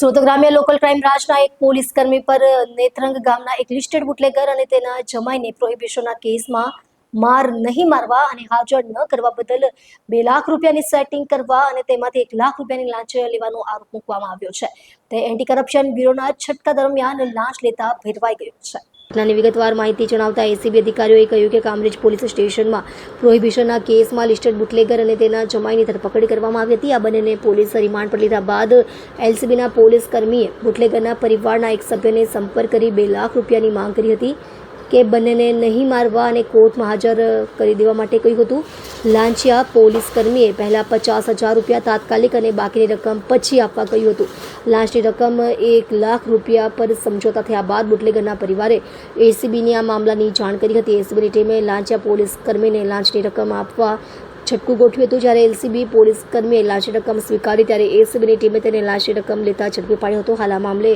સુરત ગ્રામ્ય local crime બ્રાન્ચના એક પોલીસ કર્મી પર નેત્રંગ ગામના એક લિસ્ટેડ બુટલેગર અને તેના જમાઈને પ્રોહિબિશનના કેસમાં માર નહીં મારવા અને હાજર ન કરવા બદલ બે લાખ રૂપિયાની સેટિંગ કરવા અને તેમાંથી એક લાખ રૂપિયાની લાંચ લેવાનો આરોપ મૂકવામાં આવ્યો છે. તે એન્ટી કરપ્શન બ્યુરોના છટકા દરમિયાન લાંચ લેતા ભેરવાઈ ગયો છે. ઘટનાની વિગતવાર માહિતી જણાવતા એસીબી અધિકારીઓએ કહ્યું કે કામરેજ પોલીસ સ્ટેશનમાં પ્રોહિબિશનના કેસમાં લિસ્ટેડ બુટલેગર અને તેના જમાઈની ધરપકડ કરવામાં આવી હતી. આ બંનેને પોલીસ રિમાન્ડ પર લીધા બાદ એલસીબીના પોલીસ કર્મીએ બુટલેગરના પરિવારના એક સભ્યને સંપર્ક કરી બે લાખ રૂપિયાની માંગ કરી હતી. કે બંનેને નહીં મારવા અને કોર્ટમાં હાજર કરી દેવા માટે કહ્યું હતું. લાંચિયા પોલીસ કર્મીએ પહેલાં પચાસ હજાર રૂપિયા તાત્કાલિક અને બાકીની રકમ પછી આપવા કહ્યું હતું. લાંચની રકમ એક લાખ રૂપિયા પર સમજોતા થયા બાદ બુટલેગરના પરિવારે એસીબીની આ મામલાની જાણ કરી હતી. એસીબીની ટીમે લાંચિયા પોલીસ કર્મીને લાંચની રકમ આપવા છટકું ગોઠવ્યું હતું. જ્યારે એલસીબી પોલીસ કર્મીએ લાંચની રકમ સ્વીકારી ત્યારે એસીબીની ટીમે તેને લાંચની રકમ લેતા ઝડપી પાડ્યો હતો. હાલ આ મામલે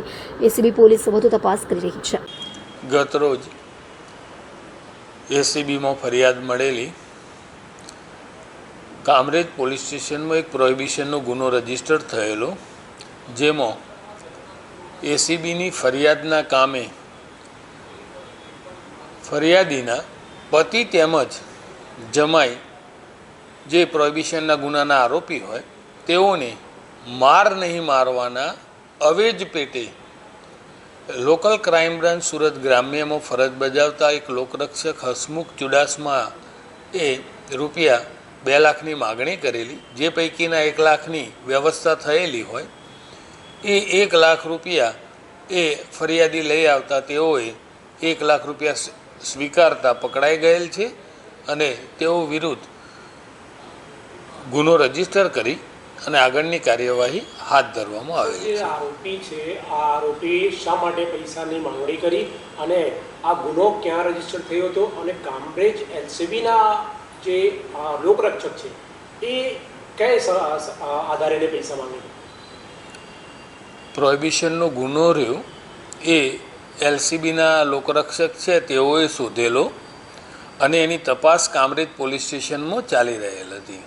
એસીબી પોલીસ વધુ તપાસ કરી રહી છે. ગત રોજ એસીબીમાં ફરિયાદ મળેલી કામરેજ પોલીસ સ્ટેશનમાં એક પ્રોહિબિશનનો ગુનો રજિસ્ટર થયેલો, જેમાં એસીબીની ફરિયાદના કામે ફરિયાદીના પતિ તેમજ જમાઈ જે પ્રોહિબિશનના ગુનાના આરોપી હોય તેઓને માર નહીં મારવાના અવેજ પેટે લોકલ ક્રાઇમ બ્રાન્ચ સુરત ગ્રામ્યમાં ફરજ બજાવતા એક લોકરક્ષક હસમુખ ચુડાસમા એ રૂપિયા બે લાખની માગણી કરેલી, જે પૈકીના એક લાખની વ્યવસ્થા થયેલી હોય, એ એક લાખ રૂપિયા એ ફરિયાદી લઈ આવતા તેઓએ એક લાખ રૂપિયા સ્વી- સ્વીકારતા પકડાઈ ગયેલ છે અને તેઓ વિરુદ્ધ ગુનો રજિસ્ટર કરી અને આગળની કાર્યવાહી હાથ ધરવામાં આવેલી છે. આરોપી છે આ આરોપી શા માટે પૈસાની માંગણી કરી અને આ ગુનો ક્યાં રજિસ્ટર થયો હતો અને કામરેજ એલસીબીના જે આ લોકરક્ષક છે એ કયા આધારે પૈસા માંગે પ્રોહિબિશનનો ગુનો રહ્યો એ એલસીબીના લોકરક્ષક છે તેઓએ શોધેલો અને એની તપાસ કામરેજ પોલીસ સ્ટેશનમાં ચાલી રહેલ હતી.